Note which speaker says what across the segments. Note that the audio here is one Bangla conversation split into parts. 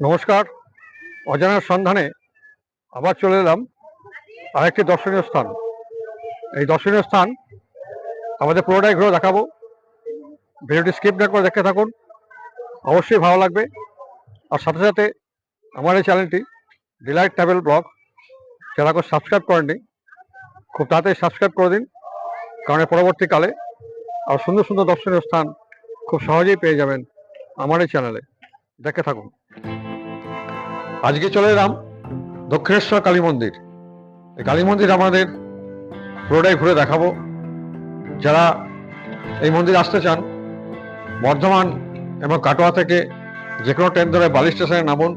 Speaker 1: নমস্কার। অজানার সন্ধানে আবার চলে এলাম আরেকটি দর্শনীয় স্থান। এই দর্শনীয় স্থান আমাদের পুরোটাই ঘুরে দেখাবো। ভিডিওটি স্কিপ না করে দেখতে থাকুন। অবশ্যই ভালো লাগবে। আর সাথে সাথে আমার এই চ্যানেলটি ডিলাইট ট্রাভেল ব্লগ, যারা কেউ সাবস্ক্রাইব করেননি, খুব তাড়াতাড়ি সাবস্ক্রাইব করে দিন, কারণ পরবর্তীকালে আর সুন্দর সুন্দর দর্শনীয় স্থান খুব সহজেই পেয়ে যাবেন আমার এই চ্যানেলে। দেখে থাকুন। আজকে চলে এলাম দক্ষিণেশ্বর কালী মন্দির। এই কালী মন্দির আমাদের পুরোটাই ঘুরে দেখাবো। যারা এই মন্দির আসতে চান, বর্ধমান এবং কাটোয়া থেকে যে কোনো ট্রেন ধরে বালি স্টেশনে নামুন।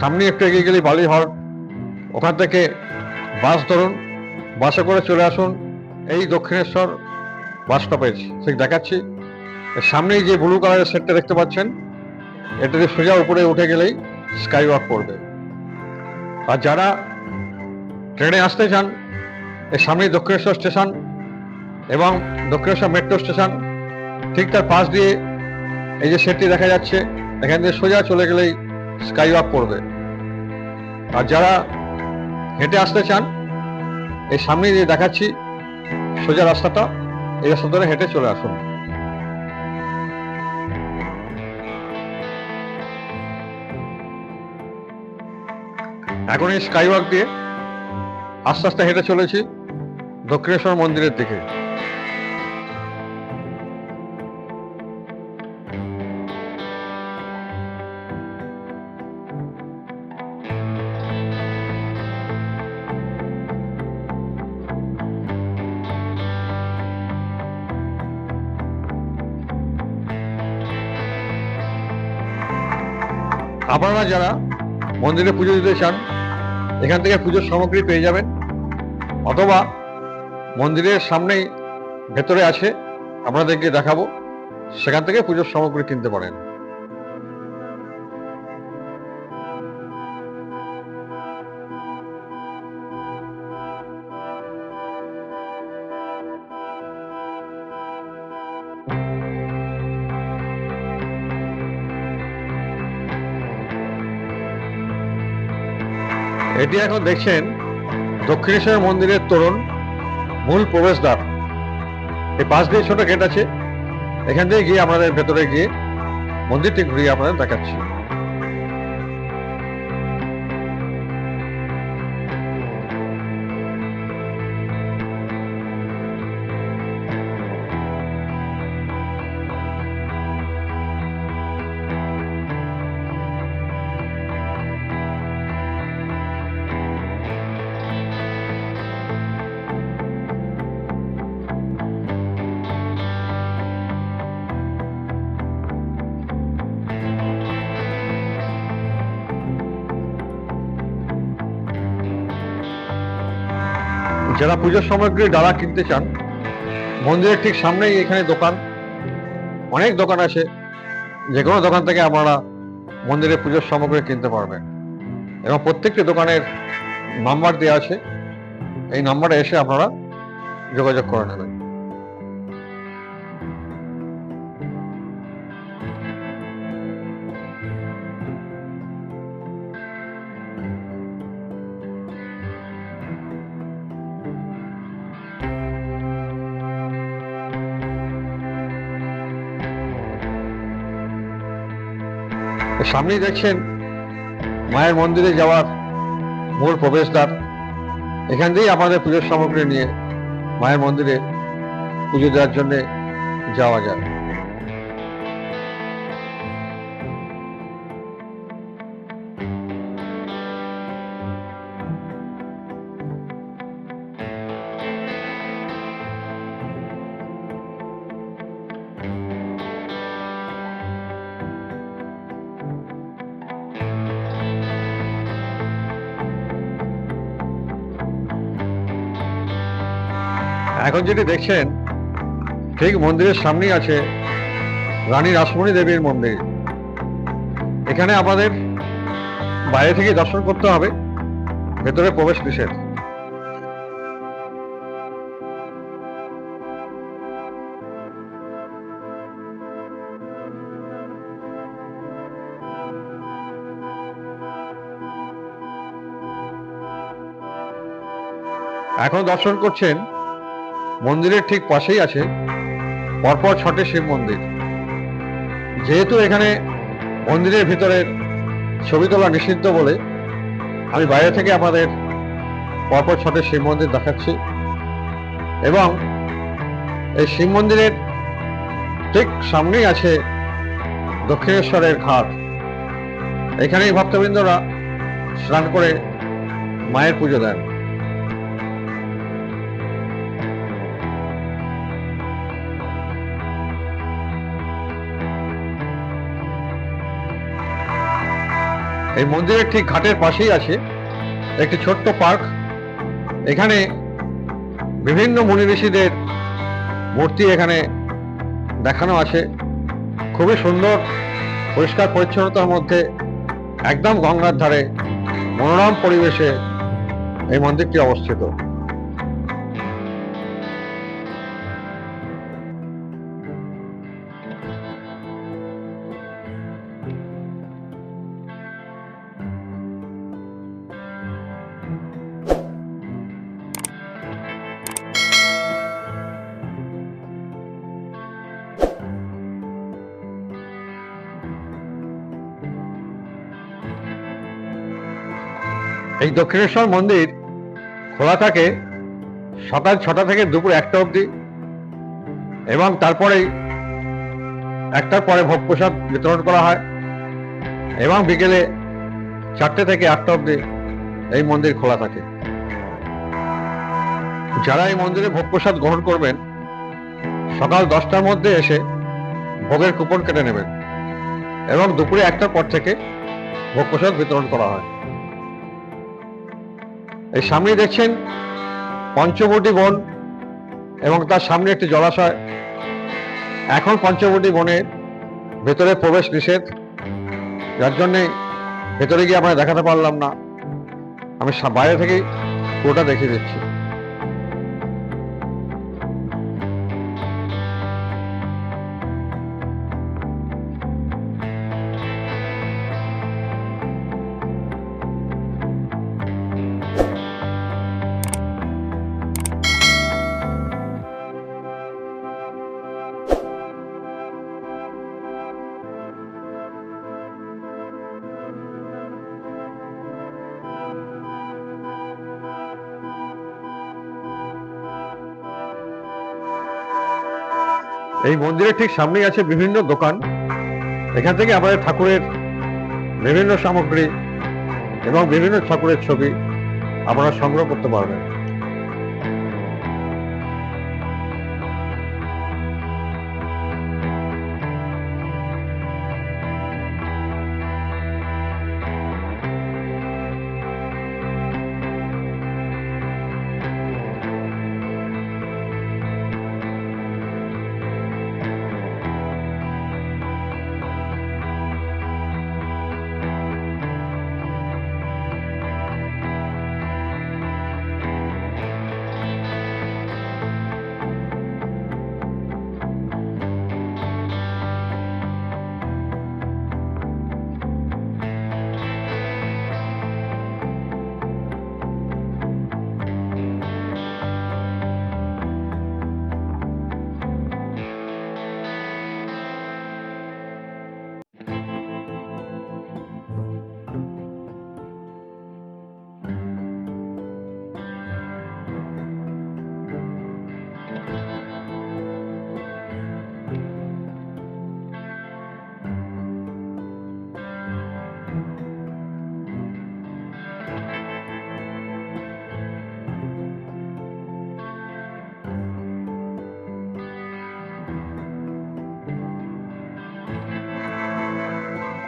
Speaker 1: সামনে একটু এগিয়ে গেলেই বালি হল। ওখান থেকে বাস ধরুন, বাসে করে চলে আসুন এই দক্ষিণেশ্বর বাস স্টপেজ। ঠিক দেখাচ্ছি। সামনেই যে ব্লু কালারের সেটটা দেখতে পাচ্ছেন এটা সোজা উপরে উঠে গেলেই স্কাই ওয়াক করবে। আর যারা ট্রেনে আসতে চান, এর সামনেই দক্ষিণেশ্বর স্টেশন এবং দক্ষিণেশ্বর মেট্রো স্টেশন, ঠিক তার পাশ দিয়ে এই যে সেটটি দেখা যাচ্ছে, এখান দিয়ে সোজা চলে গেলেই স্কাই ওয়াক করবে। আর যারা হেঁটে আসতে চান এই সামনে যে দেখাচ্ছি সোজা রাস্তাটা, এই রাস্তা ধরে হেঁটে চলে আসুন। এখন এই স্কাই ওয়াক দিয়ে আস্তে আস্তে হেঁটে চলেছি দক্ষিণেশ্বর মন্দিরের দিকে। আপনারা যারা মন্দিরে পুজো দিতে চান এখান থেকে পুজোর সামগ্রী পেয়ে যাবেন। অথবা মন্দিরের সামনেই ভেতরে আছে, আপনাদেরকে দেখাবো। সেখান থেকে পুজোর সামগ্রী কিনতে পারেন। এটি এখন দেখছেন দক্ষিণেশ্বর মন্দিরের তোরণ মূল প্রবেশদ্বার। এই পাশ দিয়ে ছোট গেট আছে, এখান থেকে গিয়ে আমাদের ভেতরে গিয়ে মন্দিরটি ঘুরিয়ে আপনাদের দেখাচ্ছি। যারা পুজোর সামগ্রী ডালা কিনতে চান, মন্দিরের ঠিক সামনেই এখানে দোকান। অনেক দোকান আছে, যে কোনো দোকান থেকে আপনারা মন্দিরে পুজোর সামগ্রী কিনতে পারবেন। এবং প্রত্যেকটি দোকানের নাম্বার দেওয়া আছে, এই নাম্বারে এসে আপনারা যোগাযোগ করে নেবেন। সামনেই দেখছেন মায়ের মন্দিরে যাওয়ার মূল প্রবেশদ্বার। এখান দিয়েই আমাদের পুজোর সামগ্রী নিয়ে মায়ের মন্দিরে পুজো দেওয়ার জন্যে যাওয়া যায়। এখন যদি দেখছেন, ঠিক মন্দিরের সামনেই আছে রানী রাসমণি দেবীর মন্দির। এখানে আমাদের বাইরে থেকে দর্শন করতে হবে, ভেতরে প্রবেশ নিষেধ। এখন দর্শন করছেন মন্দিরের ঠিক পাশেই আছে। পরপর ছটে শিব মন্দির। যেহেতু এখানে মন্দিরের ভিতরে ছবি তোলা নিষিদ্ধ বলে আমি বাইরে থেকে আমাদের পরপর ছটে শিব মন্দির দেখাচ্ছি এবং এই শিব মন্দিরের ঠিক সামনেই আছে দক্ষিণেশ্বরের ঘাট। এখানেই ভক্তবৃন্দরা স্নান করে মায়ের পুজো দেন। এই মন্দিরের ঠিক ঘাটের পাশেই আছে একটি ছোট্ট পার্ক। এখানে বিভিন্ন মুনি ঋষিদের মূর্তি এখানে দেখানো আছে। খুবই সুন্দর, পরিষ্কার, পরিচ্ছন্নতার মধ্যে একদম গঙ্গার ধারে মনোরম পরিবেশে এই মন্দিরটি অবস্থিত। এই দক্ষিণেশ্বর মন্দির খোলা থাকে সকাল ছটা থেকে দুপুর একটা অবধি এবং তারপরেই একটার পরে ভোগ প্রসাদ বিতরণ করা হয় এবং বিকেলে চারটে থেকে আটটা অবধি এই মন্দির খোলা থাকে। যারা এই মন্দিরে ভোগ প্রসাদ গ্রহণ করবেন, সকাল দশটার মধ্যে এসে ভোগের কুপন কেটে নেবেন এবং দুপুরে একটার পর থেকে ভোগ প্রসাদ বিতরণ করা হয়। এই সামনে দেখছেন পঞ্চবটি বন এবং তার সামনে একটি জলাশয়। এখন পঞ্চবটি বনে ভেতরে প্রবেশ নিষেধ। যার জন্যে ভেতরে গিয়ে আমরা দেখাতে পারলাম না। আমি বাইরে থেকেই পুরোটা দেখিয়ে দিচ্ছি। এই মন্দিরের ঠিক সামনেই আছে বিভিন্ন দোকান। এখান থেকে আমাদের ঠাকুরের বিভিন্ন সামগ্রী এবং বিভিন্ন ঠাকুরের ছবি আপনারা সংগ্রহ করতে পারবেন।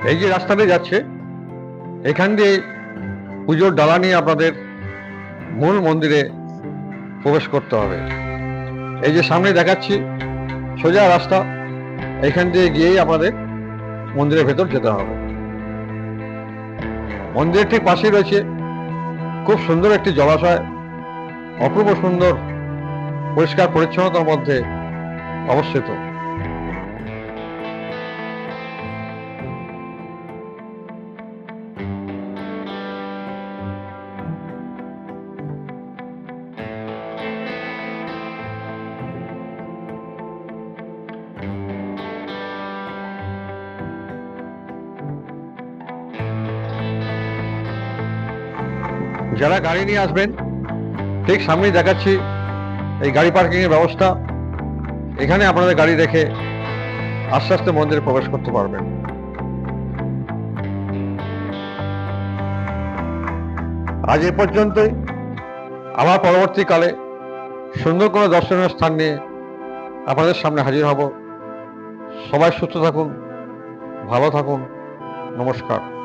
Speaker 1: এই যে রাস্তাতে যাচ্ছে, এখান দিয়ে পুজোর ডালা নিয়ে আপনাদের মূল মন্দিরে প্রবেশ করতে হবে। এই যে সামনে দেখাচ্ছি, সোজা রাস্তা, এখান দিয়ে গিয়েই আমাদের মন্দিরের ভেতর যেতে হবে। মন্দিরের ঠিক পাশেই রয়েছে, খুব সুন্দর একটি জলাশয়, অপূর্ব সুন্দর, পরিষ্কার পরিচ্ছন্নতার মধ্যে অবস্থিত। যারা গাড়ি নিয়ে আসবেন, ঠিক সামনেই দেখাচ্ছি এই গাড়ি পার্কিংয়ের ব্যবস্থা। এখানে আপনাদের গাড়ি রেখে আস্তে আস্তে মন্দিরে প্রবেশ করতে পারবেন। আজ এ পর্যন্তই। আবার পরবর্তীকালে সুন্দর কোনো দর্শনীয় স্থান নিয়ে আপনাদের সামনে হাজির হব। সবাই সুস্থ থাকুন, ভালো থাকুন। নমস্কার।